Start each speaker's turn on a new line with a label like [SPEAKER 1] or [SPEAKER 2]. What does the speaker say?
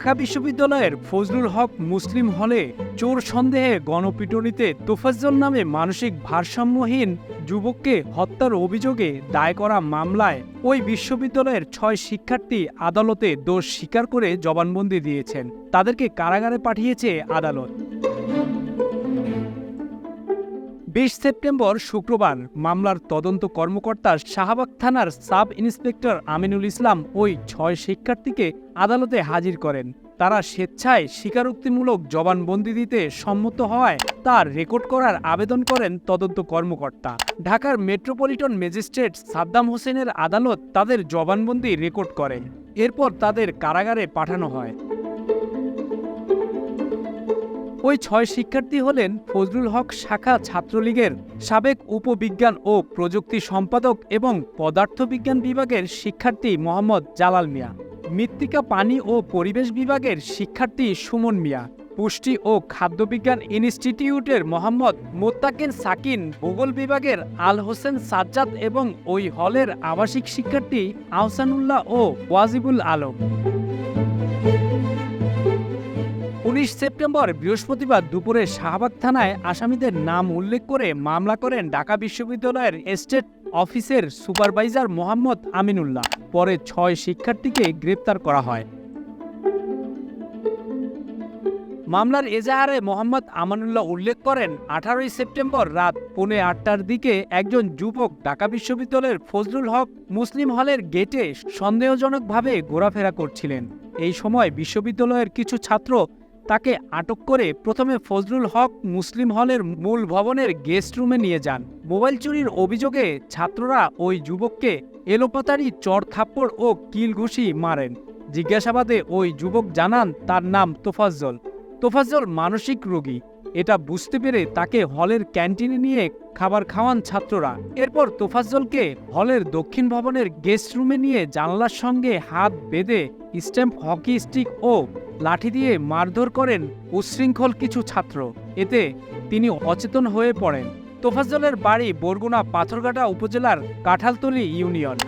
[SPEAKER 1] ঢাকা বিশ্ববিদ্যালয়ের ফজলুল হক মুসলিম হলে চোর সন্দেহে গণপিটুনিতে তোফাজ্জল নামে মানসিক ভারসাম্যহীন যুবককে হত্যার অভিযোগে দায় করা মামলায় ওই বিশ্ববিদ্যালয়ের ছয় শিক্ষার্থী আদালতে দোষ স্বীকার করে জবানবন্দি দিয়েছেন। তাদেরকে কারাগারে পাঠিয়েছে আদালত। বিশ সেপ্টেম্বর শুক্রবার মামলার তদন্ত কর্মকর্তা শাহবাগ থানার সাব ইন্সপেক্টর আমিনুল ইসলাম ওই ছয় শিক্ষার্থীকে আদালতে হাজির করেন। তারা স্বেচ্ছায় স্বীকারোক্তিমূলক জবানবন্দি দিতে সম্মত হওয়ায় তার রেকর্ড করার আবেদন করেন তদন্ত কর্মকর্তা। ঢাকার মেট্রোপলিটন ম্যাজিস্ট্রেট সাদ্দাম হোসেনের আদালত তাদের জবানবন্দি রেকর্ড করেন এরপর তাদের কারাগারে পাঠানো হয়। ওই ছয় শিক্ষার্থী হলেন ফজলুল হক শাখা ছাত্রলীগের সাবেক উপবিজ্ঞান ও প্রযুক্তি সম্পাদক এবং পদার্থবিজ্ঞান বিভাগের শিক্ষার্থী মোহাম্মদ জালাল মিয়া, মৃত্তিকা পানি ও পরিবেশ বিভাগের শিক্ষার্থী সুমন মিয়া, পুষ্টি ও খাদ্যবিজ্ঞান ইনস্টিটিউটের মোহাম্মদ মোত্তাকিন সাকিন, ভূগোল বিভাগের আল হোসেন সাজ্জাদ এবং ওই হলের আবাসিক শিক্ষার্থী আহসানুল্লাহ ও ওয়াজিবুল আলম। উনিশ সেপ্টেম্বর বৃহস্পতিবার দুপুরে শাহবাগ থানায় আসামিদের নাম উল্লেখ করে মামলা করেন ঢাকা বিশ্ববিদ্যালয়ের এস্টেট অফিসের সুপারভাইজার মোহাম্মদ আমিনুল্লাহ। পরে ছয় শিক্ষার্থীকে গ্রেপ্তার করা হয়। মামলার এজাহারে মোহাম্মদ আমানুল্লাহ উল্লেখ করেন, আঠারোই সেপ্টেম্বর রাত পৌনে আটটার দিকে একজন যুবক ঢাকা বিশ্ববিদ্যালয়ের ফজলুল হক মুসলিম হলের গেটে সন্দেহজনকভাবে ঘোরাফেরা করছিলেন। এই সময় বিশ্ববিদ্যালয়ের কিছু ছাত্র তাকে আটক করে প্রথমে ফজলুল হক মুসলিম হলের মূল ভবনের গেস্ট রুমে নিয়ে যান। মোবাইল চুরির অভিযোগে ছাত্ররা ওই যুবককে এলোপাতারি চর থাপ্পড় ও কিল ঘুষি মারেন। জিজ্ঞাসাবাদে ওই যুবক জানান, তার নাম তোফাজ্জল। তোফাজ্জল মানসিক রোগী। এটা বুঝতে পেরে তাকে হলের ক্যান্টিনে নিয়ে খাবার খাওয়ান ছাত্ররা। এরপর তোফাজ্জলকে হলের দক্ষিণ ভবনের গেস্ট রুমে নিয়ে জানলার সঙ্গে হাত বেঁধে স্ট্যাম্প, হকি স্টিক ও লাঠি দিয়ে মারধর করেন উচ্ছৃঙ্খল কিছু ছাত্র। এতে তিনি অচেতন হয়ে পড়েন। তোফাজ্জলের বাড়ি বরগুনা পাথরঘাটা উপজেলার কাঁঠালতলী ইউনিয়ন।